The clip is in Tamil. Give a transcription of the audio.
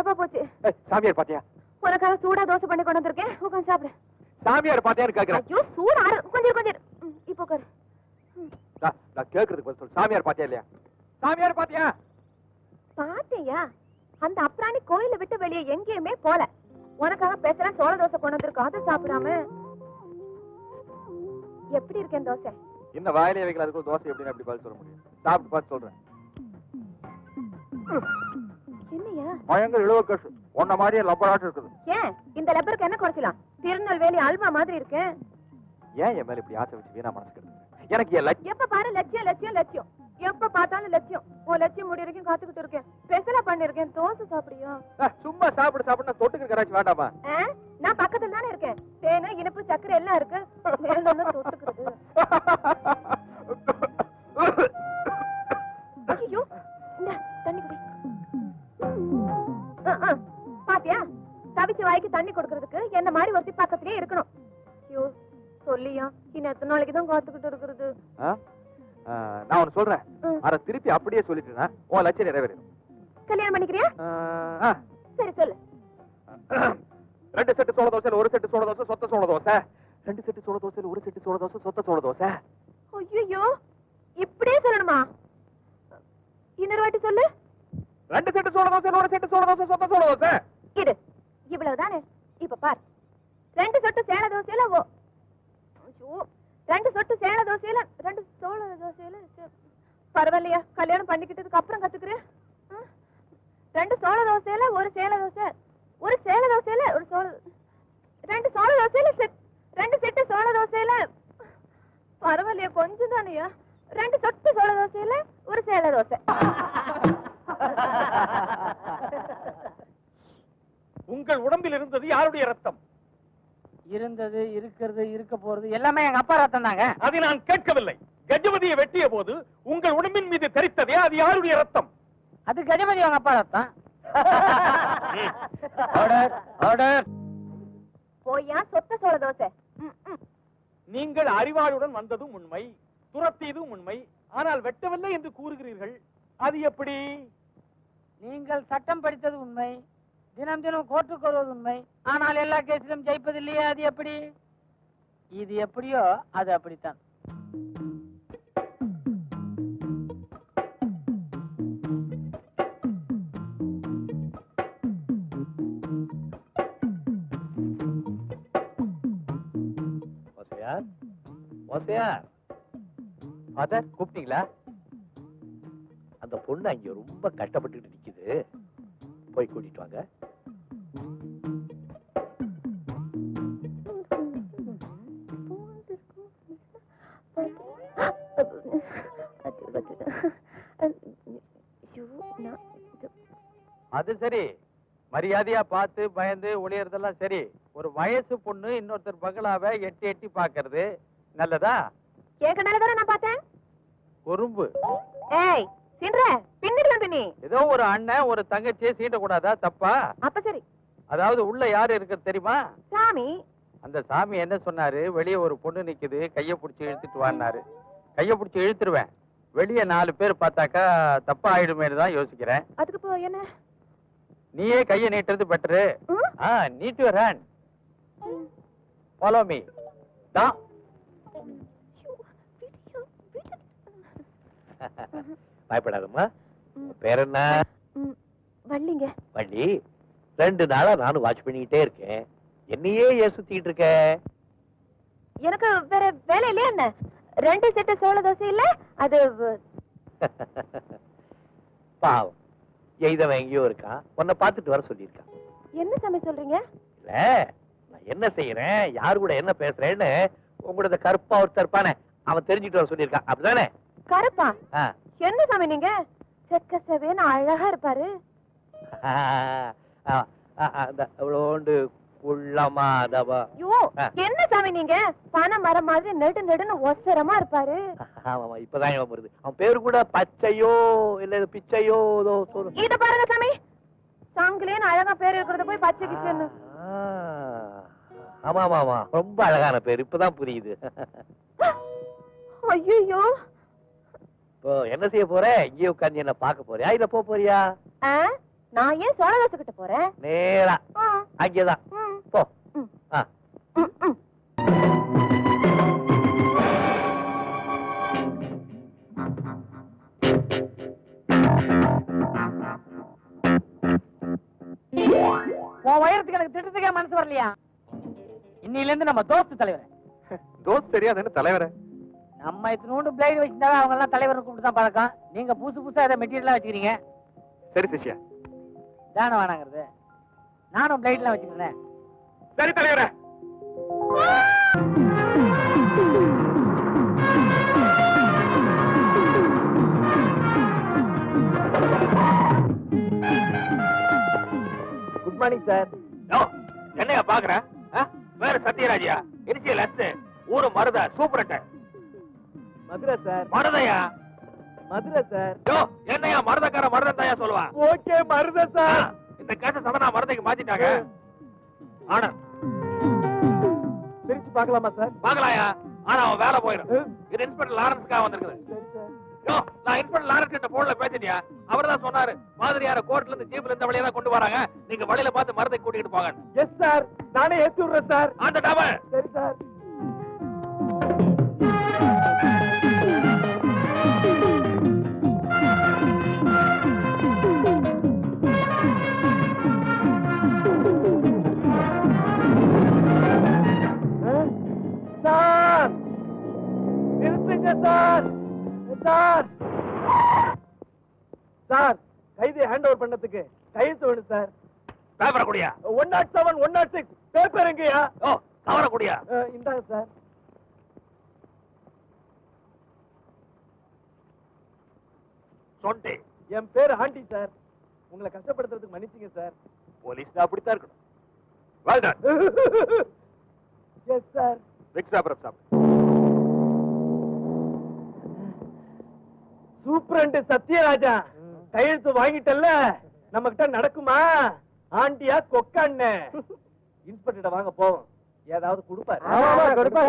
கலப்பா போச்சு? சாமியார் பாத்தியா? உனக்காக சூடா தோசை பண்ணி கொண்டு வந்திருக்கேன். உட்காந்து சாப்பிடு. சாமியார் பாத்தியான்னு கேக்குறேன். ஐயோ சூடா கொஞ்சம் கொஞ்சம் இப்போ உட்காரு நான் கேக்குறதுக்கு பதில் சொல்லு. சாமியார் பாத்தியா இல்லையா? சாமியார் பாத்தியா? பாத்தியா? அந்த அப்ராணி கோயில விட்டு வெளியே எங்கேயுமே போல. உனக்காக பேசுறேன் சோள தோசை கொண்டு வந்திருக்கோம். அதை சாப்பிடாம. எப்படி இருக்கேன் தோசை? என்ன வாயிலே வைக்கல அதுக்கு தோசை எப்படின்னு அப்படி பதில் சொல்ல முடியும். சாப்பிட்டு பார்த்து சொல்றேன். பயங்கர இழுவக்கசு உன்ன மாதிரியே லப்பராட்டு இருக்குது. ஏன்? இந்த லெப்பருக்கு என்ன குறைச்சலாம்? திருநெல்வேலி அல்வா மாதிரி இருக்கு. ஏன் என் மேல இப்படி ஆசை வச்சு வீணா மனசு கெடுத்துக்கிற? எனக்கு என் லட்சியம் எப்ப பாரு லட்சியம் லட்சியம் லட்சியம். எப்ப பார்த்தாலும் லட்சியம். உன் லட்சியம் முடி வரைக்கும் காத்துக்கிட்டு இருக்கேன். ஸ்பெஷலா பண்ணிருக்கேன். தோசை சாப்பிடியா சும்மா சாப்பிடு சாப்பிடு தொட்டுக்கு கராச்சி வேண்டாமா? நான் பக்கத்துல தானே இருக்கேன். தேனு இனிப்பு சக்கரை எல்லாம் இருக்கு. வேணும்னு தொட்டுக்கிறது சொல்லியா? இன்னும் எத்தனை நாளைக்கு தான் காத்துக்கிட்டு இருக்கிறது? நான் ஒண்ணு சொல்றேன். அத திருப்பி அப்படியே சொல்லிட்டேன்னா உன் லட்சியம் நிறைவேறும் கல்யாணம் பண்ணிக்கிறியா. சரி சொல்லு. ரெண்டு செட்டு சோள தோசையில ஒரு செட்டு சோள தோசை சொத்த சோள தோசை. ரெண்டு செட்டு சோள தோசையில ஒரு செட்டு சோள தோசை சொத்த சோள தோசை. ஐயோ இப்படியே சொல்லணுமா? இன்னொரு வாட்டி சொல்லு. ரெண்டு செட்டு சோள தோசையில ஒரு செட்டு சோள தோசை சொத்த சோள தோசை. இரு இவ்வளவுதானே? இப்ப பார். ரெண்டு சொட்டு சேல தோசையில ரெண்டு சொட்டு சேல தோசையில ரெண்டு சோள தோசையில சே- பரவாயில்லையா? கல்யாணம் பண்ணிக்கிட்டதுக்கு அப்புறம் கத்துக்கிறேன் ஆ? ரெண்டு சோள தோசையில ஒரு சேல தோசை. ஒரு சேல தோசையில ஒரு சோள ரெண்டு சோள தோசையில செட் ரெண்டு செட்டு சோள தோசையில பரவாயில்லையா? கொஞ்சம் தானையா? ரெண்டு சொட்டு சோள தோசையில ஒரு சேல தோசை. உங்கள் உடம்பில் இருந்தது யாருடைய ரத்தம் இருந்தது இருக்கிறது இருக்க போறது எல்லாமே எங்க அப்பா ரத்தம் தாங்க அதை நான் கேட்கவில்லை. கஜபதியை வெட்டிய போது உங்கள் உடம்பின் மீது தெரித்ததே அது யாருடைய ரத்தம்? அது கஜபதி அவங்க அப்பா ரத்தம். Order order. போயா? சொத்த சோள தோசை. ம், ம். நீங்கள் அறிவாளுடன் வந்ததும் உண்மை துரத்தியதும் உண்மை. ஆனால் வெட்டவில்லை என்று கூறுகிறீர்கள். அது எப்படி? நீங்கள் சட்டம் படித்தது உண்மை. தினம் தினம் கோர்ட்டுக்கு வருவது உண்மை. ஆனால் எல்லா கேஸிலும் ஜெயிப்பதில்லையே அது எப்படி? இது எப்படியோ அது அப்படித்தான். அத கூப்பிட்டீங்களா? அந்த பொண்ணு அங்க ரொம்ப கஷ்டப்பட்டுட்டு நிக்குது. போய் கூட்டிட்டு வாங்க. அது சரி. மரியாதையா பார்த்து பயந்து ஒளியறதெல்லாம் சரி. ஒரு வயசு பொண்ணு இன்னொருத்தர் பங்களாவை எட்டி எட்டி பாக்குறது நல்லதா? கேட்கனால தானே நான் பார்த்தேன். குறும்பு. ஏய் சின்ற பின்னாடி வந்து நீ ஏதோ ஒரு அண்ணன் ஒரு தங்கச்சியை சீண்டக்கூடாதா? தப்பா? அப்ப சரி. அதாவது உள்ள யாரு இருக்கிறது தெரியுமா? சாமி. அந்த சாமி என்ன சொன்னாரு? வெளியே ஒரு பொண்ணு நிக்குது கைய புடிச்சு இழுத்துட்டு வான்னாரு. கைய புடிச்சு இழுத்துருவேன். வெளியே நாலு பேர் பார்த்தாக்கா தப்பா ஆயிடுமேனு தான் யோசிக்கிறேன். அதுக்கு இப்போ என்ன? நீயே கைய நீட்டுறது better need your hand follow me தான் பயப்படாதம்மா. பேர் என்ன? வள்ளிங்க. வள்ளி. ரெண்டு நாளா நானும் வாட்ச் பண்ணிக்கிட்டே இருக்கேன். என்னையே ஏன் சுத்திட்டு இருக்க? எனக்கு வேற வேலை இல்லையா என்ன? ரெண்டு செட்டு சோள தோசை இல்ல அது பாவம். எய்தவன் எங்கேயோ இருக்கான். உன்னை பார்த்துட்டு வர சொல்லியிருக்கான். என்ன சாமி சொல்றீங்க? இல்ல நான் என்ன செய்யறேன்? யாரு கூட என்ன பேசுறேன்னு உங்களோட கருப்பா ஒருத்தர் இருப்பானே அவன் தெரிஞ்சுட்டு வர சொல்லியிருக்கான். அப்படிதானே? கருப்பா. என்ன சாமி நீங்க? செக்க செவேன்னு அழகா இருப்பாரு. ஆ, ஆ, ஆ, அந்த அவ்வளோண்டு குள்ளமா அதவா ஐயோ ஆ. என்ன சாமி நீங்க? பனை மரம் மாதிரி நெடு நெடுன்னு ஒசரமா இருப்பாரு. ஆமா இப்பதான் ஞாபகம் வருது. அவன் பேரு கூட பச்சையோ இல்ல பிச்சையோ ஏதோ சொல்லு இத பாருங்க சாமி. சாங்கிலேன்னு அழகா பேர் இருக்கிறத போய் பச்சை கிச்சன்னு. ஆமா ஆமா ஆமா ரொம்ப அழகான பேர். இப்பதான் புரியுது. ஐயோ இப்போ என்ன செய்ய போற? இங்கே உட்கார்ந்து என்ன பார்க்க போறியா? இல்ல போக போறியா? ஆ நான் ஏன் சோழ தோசை கிட்ட போறேன்? நேரா. ஆ, அங்கேதான். போ. உன் உயரத்துக்கு எனக்கு திட்டத்துக்கே மனசு வரலையா? இன்னில இருந்து நம்ம தோஸ்து தலைவர். தோஸ் தெரியாதுன்னு தலைவரே. நம்ம இத்தினோண்டு பிளேடு வச்சிருந்தாவே அவங்க எல்லாம் தலைவர் கூப்பிட்டு தான் பழக்கம் நீங்க புதுசு புதுசா ஏதோ மெட்டீரியலா வச்சுக்கிறீங்க. சரி சிஷ்யா. தானே வேணாங்கிறது. நானும் பிளேட்லாம் வச்சுக்கிறேன். சரி தலைவரே. குட் மார்னிங் சார் என்னையா பாக்குற? ஆ? வேற சத்யராஜியா. இனிஷியல் எஸ் ஊரு மருத சூப்பரட்ட மதுரை சார். மருதையா? மதுரை சார். யோ என்னையா மருதக்கார மருதன் தாயா சொல்லுவான் ஓகே மருத சார். இந்த கேச சடனா மருதைக்கு மாத்திட்டாங்க. ஆனா பிரிச்சு பார்க்கலாமா சார்? பாக்கலாயா ஆனா அவன் வேலை போயிடும். இது இன்ஸ்பெக்டர் லாரன்ஸ்க்காக வந்திருக்குது. யோ நான் இன்ஸ்பெக்டர் லாரன்ஸ் கிட்ட போன்ல பேசிட்டியா? அவர் தான் சொன்னாரு மாதிரியார கோர்ட்ல இருந்து ஜீப்ல இந்த வழியா தான் கொண்டு வராங்க. நீங்க வழியில பார்த்து மருதை கூட்டிட்டு போங்க. எஸ் சார் நானே ஏத்தி விடுறேன் சார் அந்த டபுள் சரி சார் சார் சார். சார் கைதி ஹேண்ட் ஓவர் பண்ணதுக்கு கையெழுத்து வேணும் சார். பேப்பரை குடியா? One nought seven one nought six paper எங்கயா? ஓ கவரை குடியா? இந்தாங்க சார். சொன்ட்டு என் பேர் ஆண்டி சார். உங்களை கஷ்டப்படுத்துறதுக்கு மன்னிச்சுங்க சார். போலீஸ் அப்படித்தான் இருக்கணும். Well done yes sir. Mix paper சாப்பிடு சூப்பரண்ட் சத்யராஜா. கையெழுத்து வாங்கிட்டல்ல நம்ம கிட்ட நடக்குமா? ஆண்டியா கொக்காண்ண. இன்ஸ்பெக்டர் வாங்க போவோம் ஏதாவது கொடுப்பாரு.